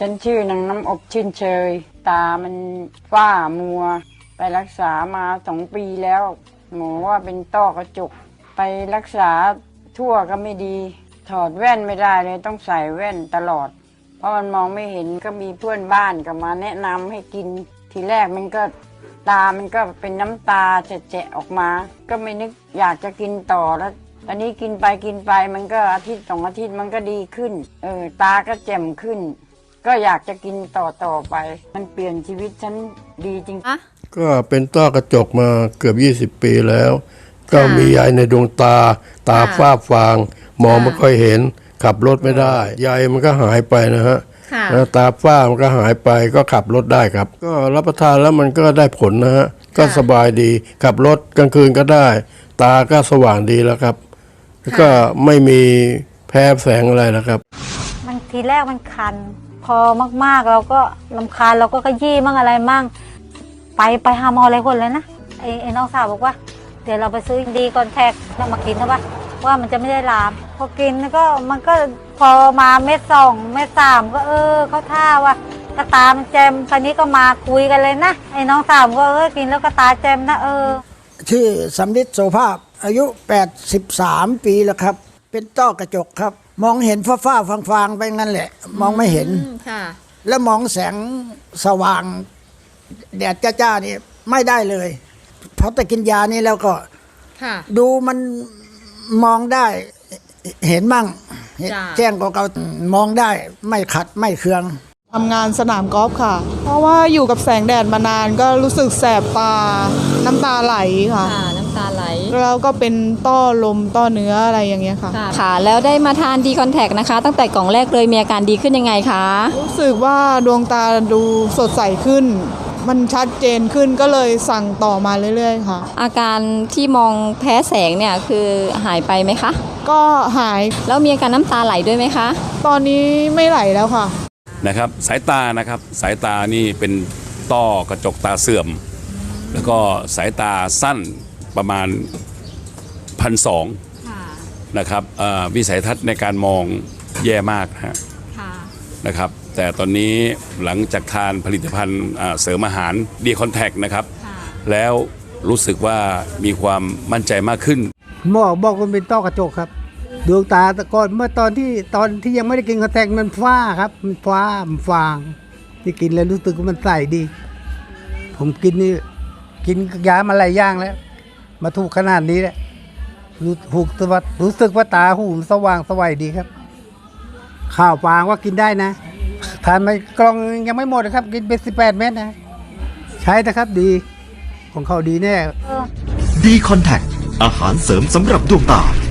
ฉันชื่อนางน้ำอบชื่นเชย ตามันฝ้ามัว ไปรักษามาสองปีแล้ว หมอว่าเป็นต้อกระจก ไปรักษาทั่วก็ไม่ดี ถอดแว่นไม่ได้เลยต้องใส่แว่นตลอด เพราะมันมองไม่เห็นก็มีเพื่อนบ้านก็มาแนะนำให้กิน ทีแรกมันก็ตามันก็เป็นน้ำตาแจะๆออกมา ก็ไม่นึกอยากจะกินต่อแล้วตอนนี้กินไปกินไปมันก็อาทิตย์สองอาทิตย์มันก็ดีขึ้น เออตาก็แจ่มขึ้น ก็อยากจะกินต่อต่อไป มันเปลี่ยนชีวิตฉันดีจริง อะก็เป็นต้อกระจกมาเกือบ 20 ปีแล้ว ก็มียายในดวงตา ตาค่ะฝ้าฟาง มองค่ะไม่ค่อยเห็น ขับรถไม่ได้ยายมันก็หายไปนะฮะค่ะ แล้วตาฝ้ามันก็หายไปก็ขับรถได้ครับ ก็รับประทานแล้วมันก็ได้ผลนะฮะก็สบายดีขับรถกลางคืนก็ได้ ตาก็สว่างดีแล้วครับ แล้วก็ไม่มีแพ้แสงอะไรนะครับ มันทีแรกมันคัน พอมากๆเราก็ลำคาญเราก็ขยี้มั่งอะไรมั่ง ไปไปหาหมออะไรคนเลยนะไอ้ไอ้น้องสาวบอกว่า เดี๋ยวเราไปซื้อดีก่อนแทกแล้วมากินนะว่าว่ามันจะไม่ได้ลาม พอกินก็มันก็พอมาเม็ดสองเม็ดสามก็เออเขาท่าว่าตาตามันแจมคราวนี้ก็มาคุยกันเลยนะไอ้น้องสาวก็เออกินแล้วก็ตาแจมนะเออชื่อสำลิดโสภาพอายุ 83 ปีแล้วครับ เป็นต้อกระจกครับ มองเห็นฟ้าฟ้าๆฟางๆไปงั้นแหละ มองไม่เห็น อืมค่ะ แล้วมองแสงสว่าง แดดจ้าๆนี่ไม่ได้เลยเพราะแต่กินยานี้แล้วก็ ค่ะ ดูมันมองได้ เห็นมั่งเห็นจ้ะ แจ้งก็เกาๆมองได้ไม่ขัดไม่เคือง ทำงานสนามกอล์ฟค่ะ เพราะว่าอยู่กับแสงแดดมานานก็รู้สึกแสบตา น้ำตาไหลค่ะ ค่ะน้ำตาไหล แล้วก็เป็นต้อลมต้อเนื้ออะไรอย่างเงี้ยค่ะค่ะ ค่ะ แล้วได้มาทานดีคอนแทคนะคะ ตั้งแต่กล่องแรกเลยมีอาการดีขึ้นยังไงคะ รู้สึกว่าดวงตาดูสดใสขึ้น มันชัดเจนขึ้นก็เลยสั่งต่อมาเรื่อยๆค่ะ อาการที่มองแพ้แสงเนี่ยคือหายไปไหมคะ ก็หายแล้วมีอาการน้ำตาไหลด้วยไหมคะ ตอนนี้ไม่ไหลแล้วค่ะ นะครับสายตานะครับสายตานี่เป็นต้อกระจกตาเสื่อม แล้วก็สายตาสั้น ประมาณพันสองนะครับเอ่อวิสัยทัศน์ในการมองแย่มากนะฮะค่ะนะครับ แต่ตอนนี้หลังจากทานผลิตภัณฑ์อ่าเสริมอาหารดีคอนแทคนะครับ แล้วรู้สึกว่ามีความมั่นใจมากขึ้นหมอบอกว่าเป็นต้อกระจกครับดวงตาแต่ก่อนเมื่อตอนที่ตอนที่ยังไม่ได้กินคอนแทคมันฟ้าครับ มันฟ้ามันฟาง ที่กินแล้วรู้สึกว่ามันใสดี ผมกินนี่กินยามาหลายอย่างแล้ว มาถูกขนาดนี้แหละรู้ถูกสวัสดรู้สึกว่าตาหูมสว่างสวัยดีครับ ข้าวปลาว่ากินได้นะทานไปกล่องยังไม่หมดนะครับ กินเป็นสิบแปดเม็ดนะ ใช้นะครับดีของเขาดีแน่ดีคอนแทคอาหารเสริมสำหรับดวงตา